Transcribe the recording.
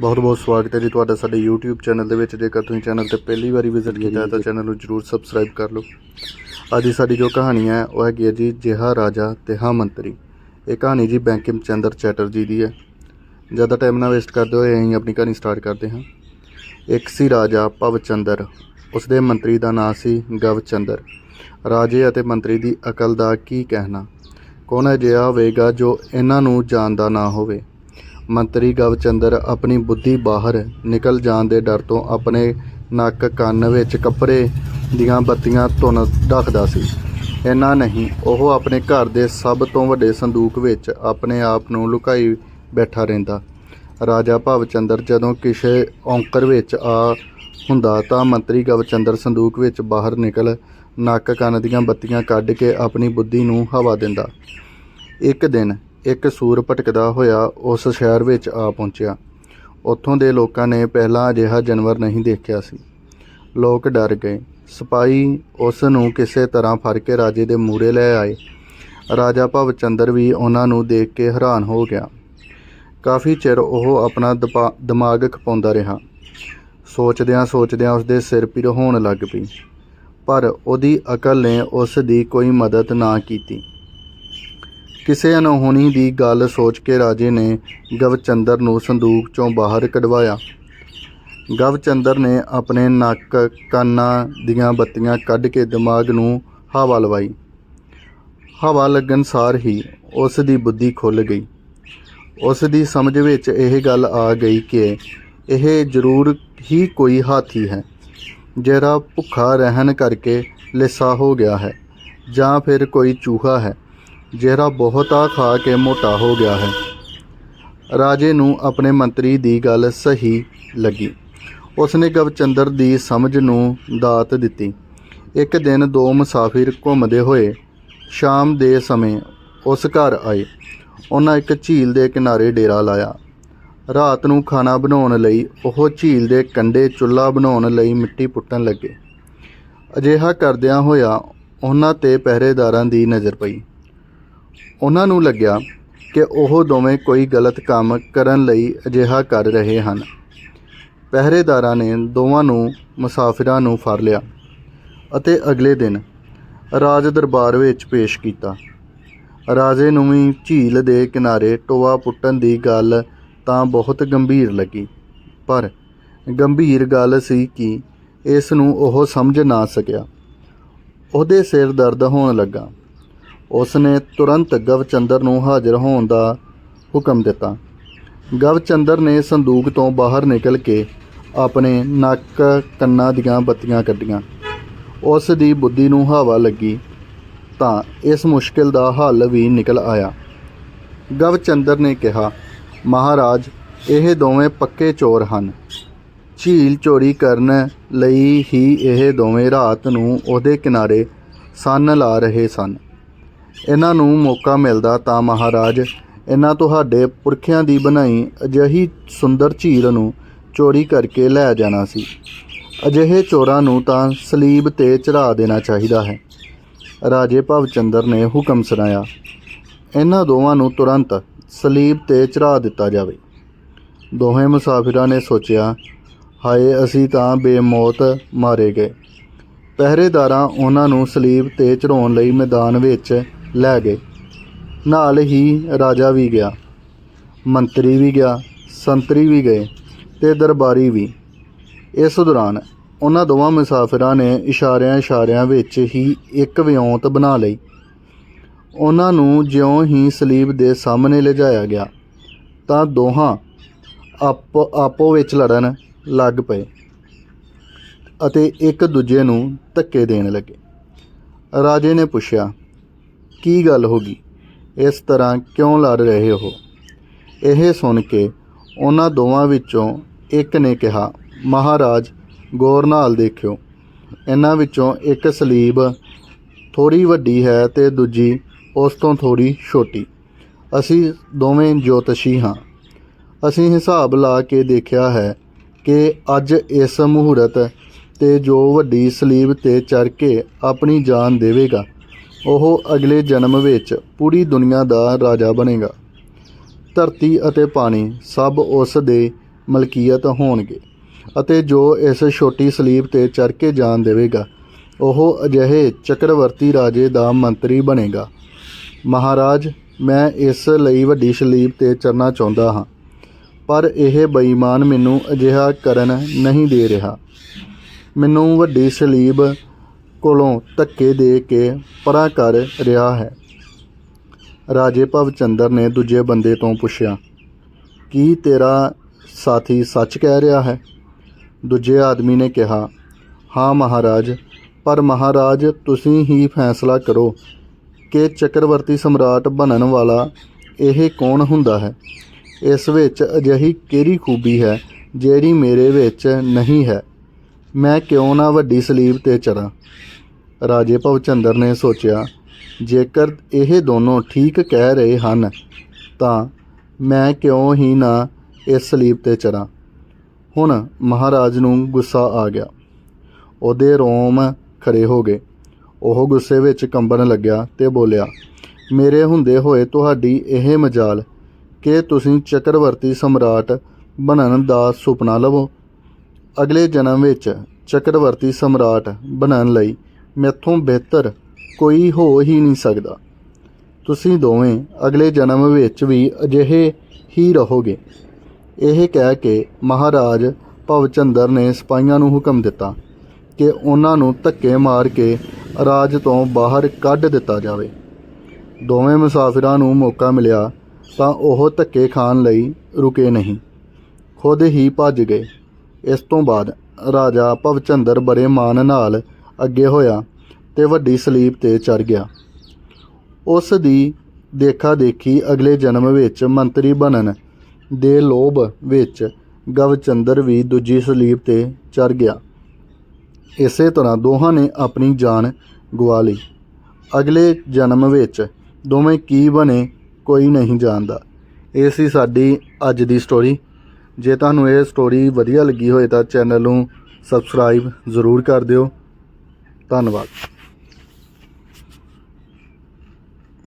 ਬਹੁਤ ਬਹੁਤ ਸਵਾਗਤ ਹੈ ਜੀ ਤੁਹਾਡਾ ਸਾਡੇ YouTube ਚੈਨਲ ਦੇ ਵਿੱਚ। ਜੇਕਰ ਤੁਸੀਂ ਚੈਨਲ ਤੇ ਪਹਿਲੀ ਵਾਰੀ ਵਿਜ਼ਿਟ ਕੀਤਾ ਹੈ ਤਾਂ ਚੈਨਲ ਨੂੰ ਜਰੂਰ ਸਬਸਕ੍ਰਾਈਬ ਕਰ ਲਓ। ਅੱਜ ਦੀ ਸਾਡੀ ਜੋ ਕਹਾਣੀ ਹੈ ਉਹ ਹੈਗੀ ਹੈ ਜੀ ਜਿਹਾ ਰਾਜਾ ਤੇ ਹਾਂ ਮੰਤਰੀ। ਇਹ ਕਹਾਣੀ ਜੀ ਬੈਂਕਿਮ ਚੰਦਰ ਚੈਟਰਜੀ ਦੀ ਹੈ। ਜ਼ਿਆਦਾ ਟਾਈਮ ਨਾ ਵੇਸਟ ਕਰਦੇ ਹੋਏ ਅਸੀਂ ਆਪਣੀ ਕਹਾਣੀ ਸਟਾਰਟ ਕਰਦੇ ਹਾਂ। ਇੱਕ ਸੀ ਰਾਜਾ ਭਵਚੰਦਰ। ਉਸ ਦੇ ਮੰਤਰੀ ਦਾ ਨਾਂ ਸੀ ਗਵਚੰਦਰ। ਰਾਜੇ ਅਤੇ ਮੰਤਰੀ ਦੀ ਅਕਲ ਦਾ ਕੀ ਕਹਿਣਾ? ਕੌਣ ਅਜਿਹਾ ਹੋਵੇਗਾ ਜੋ ਇਹਨਾਂ ਨੂੰ ਜਾਣਦਾ ਨਾ ਹੋਵੇ? ਮੰਤਰੀ ਗਵਚੰਦਰ ਆਪਣੀ ਬੁੱਧੀ ਬਾਹਰ ਨਿਕਲ ਜਾਣ ਦੇ ਡਰ ਤੋਂ ਆਪਣੇ ਨੱਕ ਕੰਨ ਵਿੱਚ ਕੱਪੜੇ ਦੀਆਂ ਬੱਤੀਆਂ ਧੁਨ ਰੱਖਦਾ ਸੀ। ਇੰਨਾ ਨਹੀਂ, ਉਹ ਆਪਣੇ ਘਰ ਦੇ ਸਭ ਤੋਂ ਵੱਡੇ ਸੰਦੂਕ ਵਿੱਚ ਆਪਣੇ ਆਪ ਨੂੰ ਲੁਕਾਈ ਬੈਠਾ ਰਹਿੰਦਾ। ਰਾਜਾ ਭਵਚੰਦਰ ਜਦੋਂ ਕਿਸੇ ਔਂਕਰ ਵਿੱਚ ਆ ਹੁੰਦਾ ਤਾਂ ਮੰਤਰੀ ਗਵਚੰਦਰ ਸੰਦੂਕ ਵਿੱਚ ਬਾਹਰ ਨਿਕਲ ਨੱਕ ਕੰਨ ਦੀਆਂ ਬੱਤੀਆਂ ਕੱਢ ਕੇ ਆਪਣੀ ਬੁੱਧੀ ਨੂੰ ਹਵਾ ਦਿੰਦਾ। ਇੱਕ ਦਿਨ ਇੱਕ ਸੂਰ ਭਟਕਦਾ ਹੋਇਆ ਉਸ ਸ਼ਹਿਰ ਵਿੱਚ ਆ ਪਹੁੰਚਿਆ। ਉੱਥੋਂ ਦੇ ਲੋਕਾਂ ਨੇ ਪਹਿਲਾਂ ਅਜਿਹਾ ਜਾਨਵਰ ਨਹੀਂ ਦੇਖਿਆ ਸੀ। ਲੋਕ ਡਰ ਗਏ। ਸਿਪਾਹੀ ਉਸ ਨੂੰ ਕਿਸੇ ਤਰ੍ਹਾਂ ਫੜ ਕੇ ਰਾਜੇ ਦੇ ਮੂਹਰੇ ਲੈ ਆਏ। ਰਾਜਾ ਭਵਚੰਦਰ ਵੀ ਉਹਨਾਂ ਨੂੰ ਦੇਖ ਕੇ ਹੈਰਾਨ ਹੋ ਗਿਆ। ਕਾਫੀ ਚਿਰ ਉਹ ਆਪਣਾ ਦਿਮਾਗ ਖਪਾਉਂਦਾ ਰਿਹਾ। ਸੋਚਦਿਆਂ ਸੋਚਦਿਆਂ ਉਸਦੇ ਸਿਰ ਪੀੜ ਹੋਣ ਲੱਗ ਪਈ। ਪਰ ਉਹਦੀ ਅਕਲ ਨੇ ਉਸ ਦੀ ਕੋਈ ਮਦਦ ਨਾ ਕੀਤੀ। ਕਿਸੇ ਅਣਹੋਣੀ ਦੀ ਗੱਲ ਸੋਚ ਕੇ ਰਾਜੇ ਨੇ ਗਵਚੰਦਰ ਨੂੰ ਸੰਦੂਕ ਚੋਂ ਬਾਹਰ ਕਢਵਾਇਆ। ਗਵਚੰਦਰ ਨੇ ਆਪਣੇ ਨੱਕ ਕੰਨਾਂ ਦੀਆਂ ਬੱਤੀਆਂ ਕੱਢ ਕੇ ਦਿਮਾਗ ਨੂੰ ਹਵਾ ਲਵਾਈ। ਹਵਾ ਲੱਗਣ ਸਾਰ ਹੀ ਉਸ ਦੀ ਬੁੱਧੀ ਖੁੱਲ ਗਈ। ਉਸ ਦੀ ਸਮਝ ਵਿੱਚ ਇਹ ਗੱਲ ਆ ਗਈ ਕਿ ਇਹ ਜ਼ਰੂਰ ਹੀ ਕੋਈ ਹਾਥੀ ਹੈ, ਜਿਹੜਾ ਭੁੱਖਾ ਰਹਿਣ ਕਰਕੇ ਲਿਸਾ ਹੋ ਗਿਆ ਹੈ ਜਾਂ ਫਿਰ ਕੋਈ ਚੂਹਾ ਹੈ। ਜਿਹੜਾ ਬਹੁਤਾ ਖਾ ਕੇ ਮੋਟਾ ਹੋ ਗਿਆ ਹੈ। ਰਾਜੇ ਨੂੰ ਆਪਣੇ ਮੰਤਰੀ ਦੀ ਗੱਲ ਸਹੀ ਲੱਗੀ। ਉਸਨੇ ਗਵਚੰਦਰ ਦੀ ਸਮਝ ਨੂੰ ਦਾਤ ਦਿੱਤੀ। ਇੱਕ ਦਿਨ ਦੋ ਮੁਸਾਫਿਰ ਘੁੰਮਦੇ ਹੋਏ ਸ਼ਾਮ ਦੇ ਸਮੇਂ ਉਸ ਘਰ ਆਏ। ਉਹਨਾਂ ਇੱਕ ਝੀਲ ਦੇ ਕਿਨਾਰੇ ਡੇਰਾ ਲਾਇਆ। ਰਾਤ ਨੂੰ ਖਾਣਾ ਬਣਾਉਣ ਲਈ ਉਹ ਝੀਲ ਦੇ ਕੰਢੇ ਚੁੱਲ੍ਹਾ ਬਣਾਉਣ ਲਈ ਮਿੱਟੀ ਪੁੱਟਣ ਲੱਗੇ। ਅਜਿਹਾ ਕਰਦਿਆਂ ਹੋਇਆ ਉਹਨਾਂ ਤੇ ਪਹਿਰੇਦਾਰਾਂ ਦੀ ਨਜ਼ਰ ਪਈ। ਉਹਨਾਂ ਨੂੰ ਲੱਗਿਆ ਕਿ ਉਹ ਦੋਵੇਂ ਕੋਈ ਗਲਤ ਕੰਮ ਕਰਨ ਲਈ ਅਜਿਹਾ ਕਰ ਰਹੇ ਹਨ। ਪਹਿਰੇਦਾਰਾਂ ਨੇ ਦੋਵਾਂ ਨੂੰ ਮੁਸਾਫਿਰਾਂ ਨੂੰ ਫੜ ਲਿਆ ਅਤੇ ਅਗਲੇ ਦਿਨ ਰਾਜ ਦਰਬਾਰ ਵਿੱਚ ਪੇਸ਼ ਕੀਤਾ। ਰਾਜੇ ਨੂੰ ਵੀ ਝੀਲ ਦੇ ਕਿਨਾਰੇ ਟੋਆ ਪੁੱਟਣ ਦੀ ਗੱਲ ਤਾਂ ਬਹੁਤ ਗੰਭੀਰ ਲੱਗੀ, ਪਰ ਗੰਭੀਰ ਗੱਲ ਸੀ ਕਿ ਇਸ ਨੂੰ ਉਹ ਸਮਝ ਨਾ ਸਕਿਆ। ਉਹਦੇ ਸਿਰ ਦਰਦ ਹੋਣ ਲੱਗਾ। ਉਸ ਨੇ ਤੁਰੰਤ ਗਵਚੰਦਰ ਨੂੰ ਹਾਜ਼ਰ ਹੋਣ ਦਾ ਹੁਕਮ ਦਿੱਤਾ। ਗਵਚੰਦਰ ਨੇ ਸੰਦੂਕ ਤੋਂ ਬਾਹਰ ਨਿਕਲ ਕੇ ਆਪਣੇ ਨੱਕ ਕੰਨਾਂ ਦੀਆਂ ਬੱਤੀਆਂ ਕੱਢੀਆਂ। ਉਸ ਦੀ ਬੁੱਧੀ ਨੂੰ ਹਵਾ ਲੱਗੀ ਤਾਂ ਇਸ ਮੁਸ਼ਕਿਲ ਦਾ ਹੱਲ ਵੀ ਨਿਕਲ ਆਇਆ। ਗਵਚੰਦਰ ਨੇ ਕਿਹਾ, ਮਹਾਰਾਜ, ਇਹ ਦੋਵੇਂ ਪੱਕੇ ਚੋਰ ਹਨ। ਝੀਲ ਚੋਰੀ ਕਰਨ ਲਈ ਹੀ ਇਹ ਦੋਵੇਂ ਰਾਤ ਨੂੰ ਉਹਦੇ ਕਿਨਾਰੇ ਸੰਨ ਲਾ ਰਹੇ ਸਨ। ਇਹਨਾਂ ਨੂੰ ਮੌਕਾ ਮਿਲਦਾ ਤਾਂ ਮਹਾਰਾਜ ਇਹਨਾਂ ਤੁਹਾਡੇ ਪੁਰਖਿਆਂ ਦੀ ਬਣਾਈ ਅਜਿਹੀ ਸੁੰਦਰ ਝੀਲ ਨੂੰ ਚੋਰੀ ਕਰਕੇ ਲੈ ਜਾਣਾ ਸੀ। ਅਜਿਹੇ ਚੋਰਾਂ ਨੂੰ ਤਾਂ ਸਲੀਬ ਤੇ ਚੜਾ ਦੇਣਾ ਚਾਹੀਦਾ ਹੈ। ਰਾਜੇ ਭਵਚੰਦਰ ਨੇ ਹੁਕਮ ਸੁਣਾਇਆ, ਇਹਨਾਂ ਦੋਵਾਂ ਨੂੰ ਤੁਰੰਤ ਸਲੀਬ ਤੇ ਚੜਾ ਦਿੱਤਾ ਜਾਵੇ। ਦੋਹੇ ਮੁਸਾਫਿਰਾਂ ਨੇ ਸੋਚਿਆ, ਹਾਏ ਅਸੀਂ ਤਾਂ ਬੇਮੌਤ ਮਾਰੇ ਗਏ। ਪਹਿਰੇਦਾਰਾਂ ਉਹਨਾਂ ਨੂੰ ਸਲੀਬ ਤੇ ਚੜਾਉਣ ਲਈ ਮੈਦਾਨ ਵਿੱਚ ਲੈ ਗਏ। ਨਾਲ ਹੀ ਰਾਜਾ ਵੀ ਗਿਆ, ਮੰਤਰੀ ਵੀ ਗਿਆ, ਸੰਤਰੀ ਵੀ ਗਏ ਤੇ ਦਰਬਾਰੀ ਵੀ। ਇਸ ਦੌਰਾਨ ਉਹਨਾਂ ਦੋਵਾਂ ਮੁਸਾਫਿਰਾਂ ਨੇ ਇਸ਼ਾਰਿਆਂ ਇਸ਼ਾਰਿਆਂ ਵਿੱਚ ਹੀ ਇੱਕ ਵਿਉਂਤ ਬਣਾ ਲਈ। ਉਹਨਾਂ ਨੂੰ ਜਿਉਂ ਹੀ ਸਲੀਬ ਦੇ ਸਾਹਮਣੇ ਲਿਜਾਇਆ ਗਿਆ, ਤਾਂ ਦੋਹਾਂ ਆਪੋ ਆਪੋ ਵਿੱਚ ਲੜਨ ਲੱਗ ਪਏ ਅਤੇ ਇੱਕ ਦੂਜੇ ਨੂੰ ਧੱਕੇ ਦੇਣ ਲੱਗੇ। ਰਾਜੇ ਨੇ ਪੁੱਛਿਆ ਕੀ ਗੱਲ ਹੋ ਗਈ? ਇਸ ਤਰ੍ਹਾਂ ਕਿਉਂ ਲੜ ਰਹੇ ਹੋ? ਇਹ ਸੁਣ ਕੇ ਉਹਨਾਂ ਦੋਵਾਂ ਵਿੱਚੋਂ ਇੱਕ ਨੇ ਕਿਹਾ, ਮਹਾਰਾਜ, ਗੌਰ ਨਾਲ ਦੇਖਿਓ। ਇਹਨਾਂ ਵਿੱਚੋਂ ਇੱਕ ਸਲੀਬ ਥੋੜੀ ਵੱਡੀ ਹੈ ਤੇ ਦੂਜੀ ਉਸ ਤੋਂ ਥੋੜੀ ਛੋਟੀ। ਅਸੀਂ ਦੋਵੇਂ ਜੋਤਸ਼ੀ ਹਾਂ। ਅਸੀਂ ਹਿਸਾਬ ਲਾ ਕੇ ਦੇਖਿਆ ਹੈ ਕਿ ਅੱਜ ਇਸ ਮਹੂਰਤ ਤੇ ਜੋ ਵੱਡੀ ਸਲੀਬ ਤੇ ਚੜ ਕੇ ਆਪਣੀ ਜਾਨ ਦੇਵੇਗਾ। ਉਹ ਅਗਲੇ ਜਨਮ ਵਿੱਚ ਪੂਰੀ ਦੁਨੀਆ ਦਾ ਰਾਜਾ ਬਣੇਗਾ। ਧਰਤੀ ਅਤੇ ਪਾਣੀ ਸਭ ਉਸ ਦੇ ਮਲਕੀਅਤ ਹੋਣਗੇ ਅਤੇ ਜੋ ਇਸ ਛੋਟੀ ਸਲੀਬ ਤੇ ਚੜ ਕੇ ਜਾਣ ਦੇਵੇਗਾ, ਉਹ ਅਜਿਹੇ ਚੱਕਰਵਰਤੀ ਰਾਜੇ ਦਾ ਮੰਤਰੀ ਬਣੇਗਾ। ਮਹਾਰਾਜ, ਮੈਂ ਇਸ ਲਈ ਵੱਡੀ ਸਲੀਬ ਤੇ ਚੜਨਾ ਚਾਹੁੰਦਾ ਹਾਂ, ਪਰ ਇਹ ਬੇਈਮਾਨ ਮੈਨੂੰ ਅਜਿਹਾ ਕਰਨ ਨਹੀਂ ਦੇ ਰਿਹਾ। ਮੈਨੂੰ ਵੱਡੀ ਸਲੀਬ ਕੋਲੋਂ ਧੱਕੇ ਦੇ ਕੇ ਪਰਾਂ ਕਰ ਰਿਹਾ ਹੈ। ਰਾਜੇ ਭਵਚੰਦਰ ਨੇ ਦੂਜੇ ਬੰਦੇ ਤੋਂ ਪੁੱਛਿਆ, ਕੀ ਤੇਰਾ ਸਾਥੀ ਸੱਚ ਕਹਿ ਰਿਹਾ ਹੈ? ਦੂਜੇ ਆਦਮੀ ਨੇ ਕਿਹਾ, ਹਾਂ ਮਹਾਰਾਜ, ਪਰ ਮਹਾਰਾਜ, ਤੁਸੀਂ ਹੀ ਫੈਸਲਾ ਕਰੋ ਕਿ ਚੱਕਰਵਰਤੀ ਸਮਰਾਟ ਬਣਨ ਵਾਲਾ ਇਹ ਕੌਣ ਹੁੰਦਾ ਹੈ। ਇਸ ਵਿੱਚ ਅਜਿਹੀ ਕਿਹੜੀ ਖੂਬੀ ਹੈ ਜਿਹੜੀ ਮੇਰੇ ਵਿੱਚ ਨਹੀਂ ਹੈ? ਮੈਂ ਕਿਉਂ ਨਾ ਵੱਡੀ ਸਲੀਬ ਤੇ ਚੜਾਂ? ਰਾਜੇ ਭਵਚੰਦਰ ਨੇ ਸੋਚਿਆ, ਜੇਕਰ ਇਹ ਦੋਨੋਂ ਠੀਕ ਕਹਿ ਰਹੇ ਹਨ, ਤਾਂ ਮੈਂ ਕਿਉਂ ਹੀ ਨਾ ਇਸ ਸਲੀਬ ਤੇ ਚੜਾਂ? ਹੁਣ ਮਹਾਰਾਜ ਨੂੰ ਗੁੱਸਾ ਆ ਗਿਆ। ਉਹਦੇ ਰੋਮ ਖੜੇ ਹੋ ਗਏ। ਉਹ ਗੁੱਸੇ ਵਿੱਚ ਕੰਬਣ ਲੱਗਿਆ ਤੇ ਬੋਲਿਆ, ਮੇਰੇ ਹੁੰਦੇ ਹੋਏ ਤੁਹਾਡੀ ਇਹ ਮਜਾਲ, ਕਿ ਤੁਸੀਂ ਚੱਕਰਵਰਤੀ ਸਮਰਾਟ ਬਣਨ ਦਾ ਸੁਪਨਾ ਲਵੋ? ਅਗਲੇ ਜਨਮ ਵਿੱਚ ਚੱਕਰਵਰਤੀ ਸਮਰਾਟ ਬਣਨ ਲਈ ਮੈਥੋਂ ਬਿਹਤਰ ਕੋਈ ਹੋ ਹੀ ਨਹੀਂ ਸਕਦਾ। ਤੁਸੀਂ ਦੋਵੇਂ ਅਗਲੇ ਜਨਮ ਵਿੱਚ ਵੀ ਅਜਿਹੇ ਹੀ ਰਹੋਗੇ। ਇਹ ਕਹਿ ਕੇ ਮਹਾਰਾਜ ਭਵਚੰਦਰ ਨੇ ਸਿਪਾਹੀਆਂ ਨੂੰ ਹੁਕਮ ਦਿੱਤਾ ਕਿ ਉਹਨਾਂ ਨੂੰ ਧੱਕੇ ਮਾਰ ਕੇ ਰਾਜ ਤੋਂ ਬਾਹਰ ਕੱਢ ਦਿੱਤਾ ਜਾਵੇ। ਦੋਵੇਂ ਮੁਸਾਫਿਰਾਂ ਨੂੰ ਮੌਕਾ ਮਿਲਿਆ ਤਾਂ ਉਹ ਧੱਕੇ ਖਾਣ ਲਈ ਰੁਕੇ ਨਹੀਂ। ਖੁਦ ਹੀ ਭੱਜ ਗਏ। ਇਸ ਤੋਂ ਬਾਅਦ ਰਾਜਾ ਭਵਚੰਦਰ ਬੜੇ ਮਾਣ ਨਾਲ ਅੱਗੇ ਹੋਇਆ ਤੇ ਵੱਡੀ ਸਲੀਬ ਤੇ ਚੜ ਗਿਆ। ਉਸ ਦੀ ਦੇਖਾ ਦੇਖੀ ਅਗਲੇ ਜਨਮ ਵਿੱਚ ਮੰਤਰੀ ਬਣਨ ਦੇ ਲੋਭ ਵਿੱਚ ਗਵਚੰਦਰ ਵੀ ਦੂਜੀ ਸਲੀਬ ਤੇ ਚੜ ਗਿਆ। ਇਸੇ ਤਰ੍ਹਾਂ ਦੋਹਾਂ ਨੇ ਆਪਣੀ ਜਾਨ ਗਵਾ ਲਈ। ਅਗਲੇ ਜਨਮ ਵਿੱਚ ਦੋਵੇਂ ਕੀ ਬਣੇ ਕੋਈ ਨਹੀਂ ਜਾਣਦਾ। ਇਹ ਸੀ ਸਾਡੀ ਅੱਜ ਦੀ ਸਟੋਰੀ ਜੇ ਤੁਹਾਨੂੰ ਇਹ ਸਟੋਰੀ ਵਧੀਆ ਲੱਗੀ ਹੋਏ ਤਾਂ ਚੈਨਲ ਨੂੰ ਸਬਸਕ੍ਰਾਈਬ ਜ਼ਰੂਰ ਕਰ ਦਿਓ। ਧੰਨਵਾਦ।